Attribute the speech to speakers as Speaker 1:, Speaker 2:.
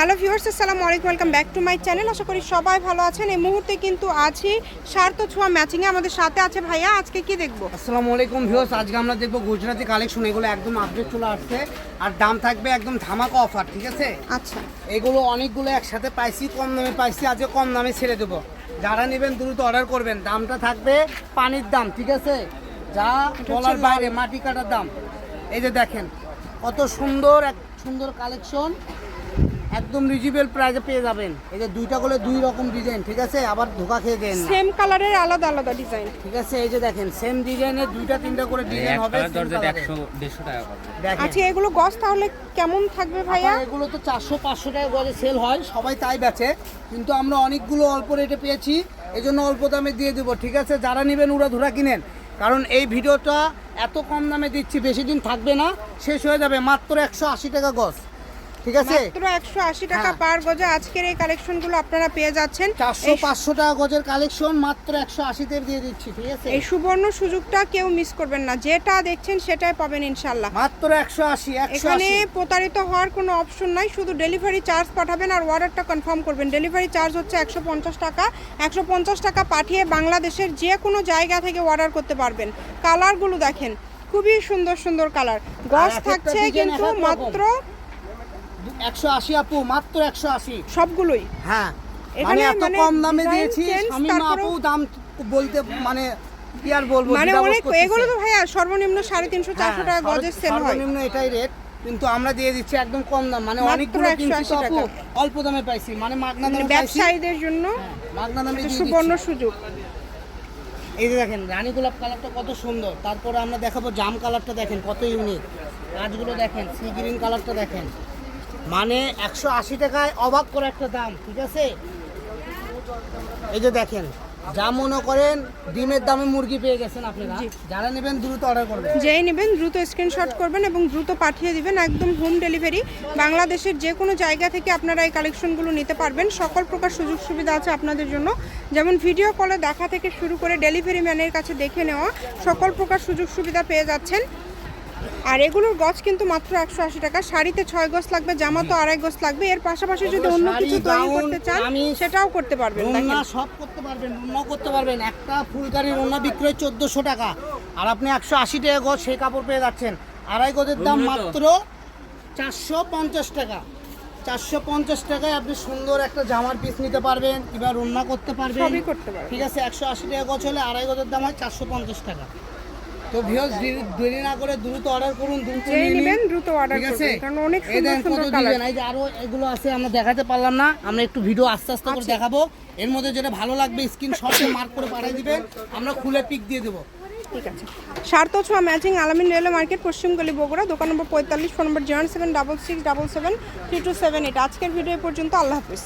Speaker 1: Hello viewers আসসালামু আলাইকুম welcome back to my channel. আশা করি সবাই ভালো আছেন। এই মুহূর্তে কিন্তু আছি সার্থ ছোঁয়া ম্যাচিংয়ে আমাদের সাথে আছে ভাইয়া আজকে কি দেখব?
Speaker 2: আসসালামু আলাইকুম ভিউয়ার্স আজকে আমরা দেখব গুজরাটি কালেকশন এগুলো একদম আপডেট চলে আসছে। আর দাম থাকবে একদম ধামাকা অফার ঠিক আছে?
Speaker 1: আচ্ছা।
Speaker 2: এগুলো অনেকগুলো একসাথে পাইছি কম দামে পাইছি আজকে কম দামে ছেড়ে দেবো। যারা নেবেন দ্রুত অর্ডার করবেন। দামটা থাকবে পানির দাম ঠিক আছে? যা বলার বাইরে মাটি কাটার দাম। এই যে দেখেন কত সুন্দর এক সুন্দর কালেকশন একদম রিজনেবল প্রাইসে পেয়ে যাবেন। এই যে দুইটা করে দুই রকম ডিজাইন ঠিক আছে? আবার ধোকা খেয়ে গেন না।
Speaker 1: সেম কালারের আলাদা আলাদা ডিজাইন
Speaker 2: ঠিক আছে? এই যে দেখেন সেম ডিজাইনের দুইটা তিনটা করে ডিজাইন হবে
Speaker 1: আচ্ছা এগুলো গস তাহলে কেমন থাকবে ভাইয়া?
Speaker 2: এগুলো তো চারশো পাঁচশো টাকা গজে সেল হয় সবাই তাই বেচে। কিন্তু আমরা অনেকগুলো অল্প রেটে পেয়েছি এই জন্য অল্প দামে দিয়ে দেবো ঠিক আছে? যারা নেবেন ওরা ধুরা কিনেন। কারণ এই ভিডিওটা এত কম দামে দিচ্ছি বেশি দিন থাকবে না শেষ হয়ে যাবে মাত্র একশো আশি টাকা গজ। ঠিক আছে?
Speaker 1: মাত্র একশো আশি টাকা
Speaker 2: হ্যাঁ।
Speaker 1: পার গজে আজকের এই কালেকশনগুলো আপনারা পেয়ে যাচ্ছেন।
Speaker 2: চারশো
Speaker 1: এই-
Speaker 2: পাঁচশো টাকা গজের কালেকশন মাত্র একশো আশিতে দিয়ে দিচ্ছি ঠিক আছে?
Speaker 1: এই সুবর্ণ সুযোগটা কেউ মিস করবেন না। যেটা দেখছেন সেটাই পাবেন ইনশাল্লাহ
Speaker 2: মাত্র একশো আশি একশো
Speaker 1: এখানে প্রতারিত হওয়ার কোনো অপশন নাই। শুধু ডেলিভারি চার্জ পাঠাবেন আর অর্ডারটা কনফার্ম করবেন। ডেলিভারি চার্জ হচ্ছে একশো পঞ্চাশ টাকা। একশো পঞ্চাশ টাকা পাঠিয়ে বাংলাদেশের যে কোনো জায়গা থেকে অর্ডার করতে পারবেন। কালারগুলো দেখেন। খুবই সুন্দর সুন্দর কালার গস থাকছে কিন্তু। মাত্র
Speaker 2: একশো আশি আপু মাত্র একশো আশি।
Speaker 1: সবগুলোই?
Speaker 2: হ্যাঁ। মানে এত
Speaker 1: মানে
Speaker 2: কম দামে দিয়েছি
Speaker 1: তারপরেও-
Speaker 2: আপু দাম বলতে মানে কি আর বলব
Speaker 1: মানে অনেক এগুলো তো ভাইয়া সর্বনিম্ন সাড়ে তিনশো
Speaker 2: হ্যাঁ,
Speaker 1: চারশো টাকা গজের সেল হয়।
Speaker 2: সর্বনিম্ন এটাই রেট কিন্তু আমরা দিয়ে দিচ্ছি একদম কম দাম। মানে অনেকগুলো কিনছি আপু অল্প দামে পাইছি। মানে মাগনা
Speaker 1: মানে
Speaker 2: দামে
Speaker 1: ব্যবসায়ীদের জন্য
Speaker 2: হ্যাঁ, মাগনা দামে
Speaker 1: সুবর্ণ সুযোগ।
Speaker 2: এই যে দেখেন রানী গোলাপ কালারটা কত সুন্দর। তারপরে আমরা দেখাবো জাম কালারটা দেখেন কত ইউনিক কাজগুলো দেখেন সি গ্রিন কালারটা দেখেন। মানে একশো আশি টাকায় অবাক করে একটা দাম ঠিক আছে? এই যে দেখেন যা মনে করেন ডিমের দামে মুরগি পেয়ে গেছেন আপনারা যারা নেবেন দ্রুত অর্ডার করবেন।
Speaker 1: যেই নেবেন দ্রুত স্ক্রিনশট করবেন এবং দ্রুত পাঠিয়ে দিবেন একদম হোম ডেলিভারি বাংলাদেশের যে কোনো জায়গা থেকে আপনারা এই কালেকশনগুলো নিতে পারবেন। সকল প্রকার সুযোগ সুবিধা আছে আপনাদের জন্য। যেমন ভিডিও কলে দেখা থেকে শুরু করে ডেলিভারি ম্যানের কাছে দেখে নেওয়া সকল প্রকার সুযোগ সুবিধা পেয়ে যাচ্ছেন। আর এগুলোর গজ কিন্তু মাত্র একশো আশি টাকা। শাড়িতে ছয় গজ লাগবে জামা তো আড়াই গজ লাগবে। এর পাশাপাশি যদি অন্য কিছু তৈরি করতে চান সেটাও করতে পারবেন
Speaker 2: রুন্না সব করতে পারবেন রুন্নাও করতে পারবেন। একটা ফুলকারি রুন্না বিক্রয় চোদ্দোশো টাকা। আর আপনি একশো আশি টাকা গজ সেই কাপড় পেয়ে যাচ্ছেন। আড়াই গজের দাম মাত্র চারশো পঞ্চাশ টাকা। চারশো পঞ্চাশ টাকায় আপনি সুন্দর একটা জামার পিস নিতে পারবেন কিংবা রান্না করতে পারবেন।
Speaker 1: সবই করতে পারবেন।
Speaker 2: ঠিক আছে একশো আশি টাকা গছ হলে আড়াই গজের দাম হয় চারশো পঞ্চাশ টাকা। তো ভিউজ দেরি না করে দ্রুত অর্ডার করুন দ্রুত নিয়ে
Speaker 1: নেবেন দ্রুত অর্ডার
Speaker 2: আছে?
Speaker 1: কারণ অনেক সুন্দর সুন্দর কালার
Speaker 2: এই যে আরও এগুলো আছে আমরা দেখাতে পারলাম না। আমরা একটু ভিডিও আস্তে আস্তে করে
Speaker 1: আচ্ছা।
Speaker 2: দেখাবো। এর মধ্যে যেটা ভালো লাগবে স্ক্রিন শটে মার্ক করে পাঠিয়ে দিবেন। আমরা খুলে পিক দিয়ে দেবো।
Speaker 1: ঠিক আছে। সার্থ ছোঁয়া ম্যাচিং আলামিন রেলওয়ে মার্কেট পশ্চিমগলি বগুড়া দোকান নম্বর পঁয়তাল্লিশ phone number zero seven double six double seven three two seven eight আজকের ভিডিও পর্যন্ত আল্লাহ হাফিজ।